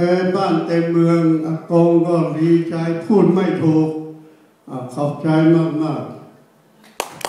แต่บ้านเต็มเมืองอากงก็ดีใจพูดไม่ถูกขอบใจมากๆ